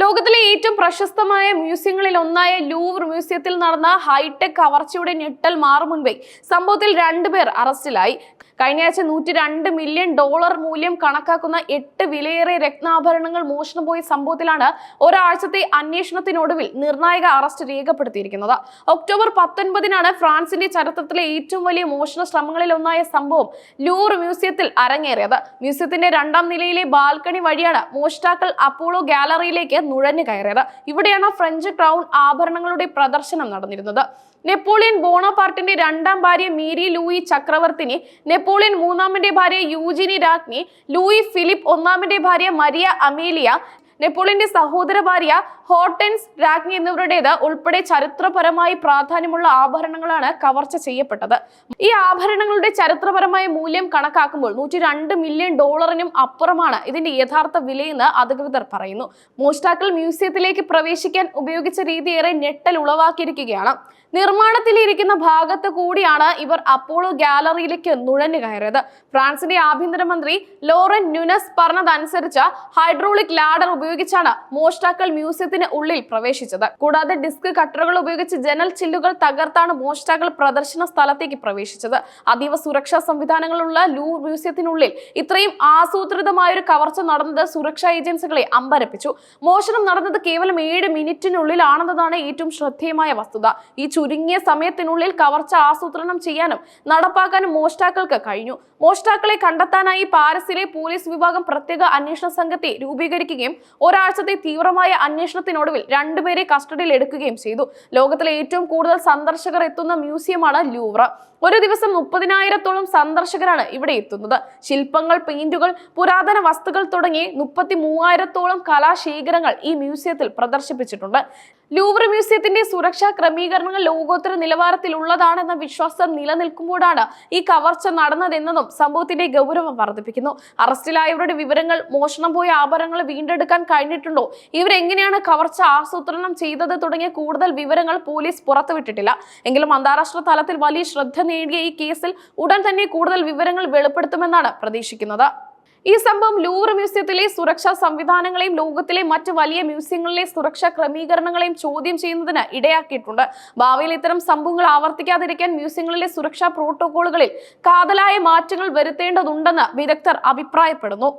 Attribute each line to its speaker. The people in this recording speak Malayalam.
Speaker 1: ലോകത്തിലെ ഏറ്റവും പ്രശസ്തമായ മ്യൂസിയങ്ങളിൽ ഒന്നായ ലൂവർ മ്യൂസിയത്തിൽ നടന്ന ഹൈടെക് കവർച്ചയുടെ ഞെട്ടൽ മാറും മുൻപേ സംഭവത്തിൽ രണ്ടുപേർ അറസ്റ്റിലായി. കഴിഞ്ഞ ആഴ്ച നൂറ്റി രണ്ട് മില്യൺ ഡോളർ മൂല്യം കണക്കാക്കുന്ന എട്ട് വിലയേറെ രത്നാഭരണങ്ങൾ മോഷണം പോയ സംഭവത്തിലാണ് ഒരാഴ്ചത്തെ അന്വേഷണത്തിനൊടുവിൽ നിർണായക അറസ്റ്റ് രേഖപ്പെടുത്തിയിരിക്കുന്നത്. ഒക്ടോബർ പത്തൊൻപതിനാണ് ഫ്രാൻസിന്റെ ചരിത്രത്തിലെ ഏറ്റവും വലിയ മോഷണ ശ്രമങ്ങളിൽ ഒന്നായ സംഭവം ലൂർ മ്യൂസിയത്തിൽ അരങ്ങേറിയത്. മ്യൂസിയത്തിന്റെ രണ്ടാം നിലയിലെ ബാൽക്കണി വഴിയാണ് മോഷ്ടാക്കൾ അപ്പോളോ ഗാലറിയിലേക്ക് നുഴഞ്ഞു കയറിയത്. ഇവിടെയാണ് ഫ്രഞ്ച് ക്രൗൺ ആഭരണങ്ങളുടെ പ്രദർശനം നടന്നിരുന്നത്. നെപ്പോളിയൻ ബോണപാർട്ടിന്റെ രണ്ടാം ഭാര്യ മീരി ലൂയി ചക്രവർത്തിനി നെപ്പോളിയൻ മൂന്നാമന്റെ ഭാര്യ യൂജിനി രാജ്ഞി ലൂയി ഫിലിപ്പ് ഒന്നാമന്റെ ഭാര്യ മരിയ അമേലിയ നെപ്പോളിയന്റെ സഹോദര ഭാര്യ ഹോട്ടൻസ് രാജ്ഞി എന്നിവരുടേത് ഉൾപ്പെടെ ചരിത്രപരമായി പ്രാധാന്യമുള്ള ആഭരണങ്ങളാണ് കവർച്ച ചെയ്യപ്പെട്ടത്. ഈ ആഭരണങ്ങളുടെ ചരിത്രപരമായ മൂല്യം കണക്കാക്കുമ്പോൾ നൂറ്റി രണ്ട് മില്യൺ ഡോളറിനും അപ്പുറമാണ് ഇതിന്റെ യഥാർത്ഥ വിലയെന്ന് അധികൃതർ പറയുന്നു. മോഷ്ടാക്കൾ മ്യൂസിയത്തിലേക്ക് പ്രവേശിക്കാൻ ഉപയോഗിച്ച രീതിയേറെ ഞെട്ടൽ ഉളവാക്കിയിരിക്കുകയാണ്. നിർമ്മാണത്തിലിരിക്കുന്ന ഭാഗത്ത് കൂടിയാണ് ഇവർ അപ്പോളോ ഗാലറിയിലേക്ക് നുഴഞ്ഞു കയറിയത്. ഫ്രാൻസിന്റെ ആഭ്യന്തരമന്ത്രി ലോറൻ ന്യൂനസ് പറഞ്ഞതനുസരിച്ച് ഹൈഡ്രോളിക് ലാഡർ ഉപയോഗിച്ചാണ് മോഷ്ടാക്കൾ മ്യൂസിയത്തിന് ഉള്ളിൽ പ്രവേശിച്ചത്. കൂടാതെ ഡിസ്ക് കട്ടറുകൾ ഉപയോഗിച്ച് ജനൽ ചില്ലുകൾ തകർത്താണ് മോഷ്ടാക്കൾ പ്രദർശന സ്ഥലത്തേക്ക് പ്രവേശിച്ചത്. അതീവ സുരക്ഷാ സംവിധാനങ്ങളുള്ള ലൂ മ്യൂസിയത്തിനുള്ളിൽ ഇത്രയും ആസൂത്രിതമായ ഒരു കവർച്ച നടന്നത് സുരക്ഷാ ഏജൻസികളെ അമ്പരപ്പിച്ചു. മോഷണം നടന്നത് കേവലം ഏഴ് മിനിറ്റിനുള്ളിലാണെന്നതാണ് ഏറ്റവും ശ്രദ്ധേയമായ വസ്തുത. ഈ ചുരുങ്ങിയ സമയത്തിനുള്ളിൽ കവർച്ച ആസൂത്രണം ചെയ്യാനും നടപ്പാക്കാനും മോഷ്ടാക്കൾക്ക് കഴിഞ്ഞു. മോഷ്ടാക്കളെ കണ്ടെത്താനായി പാരസിലെ പോലീസ് വിഭാഗം പ്രത്യേക അന്വേഷണ സംഘത്തെ രൂപീകരിക്കുകയും ഒരാഴ്ചത്തെ തീവ്രമായ അന്വേഷണത്തിനൊടുവിൽ രണ്ടുപേരെ കസ്റ്റഡിയിൽ എടുക്കുകയും ചെയ്തു. ലോകത്തിലെ ഏറ്റവും കൂടുതൽ സന്ദർശകർ എത്തുന്ന മ്യൂസിയമാണ് ലൂവ്ര. ഒരു ദിവസം മുപ്പതിനായിരത്തോളം സന്ദർശകരാണ് ഇവിടെ എത്തുന്നത്. ശില്പങ്ങൾ പെയിന്റുകൾ പുരാതന വസ്തുക്കൾ തുടങ്ങി മുപ്പത്തി മൂവായിരത്തോളം കലാശേഖരങ്ങൾ ഈ മ്യൂസിയത്തിൽ പ്രദർശിപ്പിച്ചിട്ടുണ്ട്. ലൂവർ മ്യൂസിയത്തിന്റെ സുരക്ഷാ ക്രമീകരണങ്ങൾ ലോകോത്തര നിലവാരത്തിലുള്ളതാണെന്ന വിശ്വാസം നിലനിൽക്കുമ്പോഴാണ് ഈ കവർച്ച നടന്നതെന്നതും സംഭവത്തിന്റെ ഗൗരവം വർദ്ധിപ്പിക്കുന്നു. അറസ്റ്റിലായവരുടെ വിവരങ്ങൾ മോഷണം പോയ ആഭരണങ്ങൾ വീണ്ടെടുക്കാൻ കഴിഞ്ഞിട്ടുണ്ടോ? ഇവരെങ്ങനെയാണ് കവർച്ച ആസൂത്രണം ചെയ്തത് തുടങ്ങിയ കൂടുതൽ വിവരങ്ങൾ പോലീസ് പുറത്തുവിട്ടിട്ടില്ല. എങ്കിലും അന്താരാഷ്ട്ര തലത്തിൽ വലിയ ശ്രദ്ധ നേടിയ ഈ കേസിൽ ഉടൻ തന്നെ കൂടുതൽ വിവരങ്ങൾ വെളിപ്പെടുത്തുമെന്നാണ് പ്രതീക്ഷിക്കുന്നത്. ഈ സംഭവം ലൂറ് മ്യൂസിയത്തിലെ സുരക്ഷാ സംവിധാനങ്ങളെയും ലോകത്തിലെ മറ്റ് വലിയ മ്യൂസിയങ്ങളിലെ സുരക്ഷാ ക്രമീകരണങ്ങളെയും ചോദ്യം ചെയ്യുന്നതിന് ഇടയാക്കിയിട്ടുണ്ട്. ഭാവിയിൽ ഇത്തരം സംഭവങ്ങൾ ആവർത്തിക്കാതിരിക്കാൻ മ്യൂസിയങ്ങളിലെ സുരക്ഷാ പ്രോട്ടോകോളുകളിൽ കാതലായ മാറ്റങ്ങൾ വരുത്തേണ്ടതുണ്ടെന്ന് വിദഗ്ധർ അഭിപ്രായപ്പെടുന്നു.